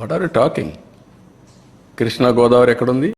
What are you talking Krishna Godavari ఎక్కడుంది?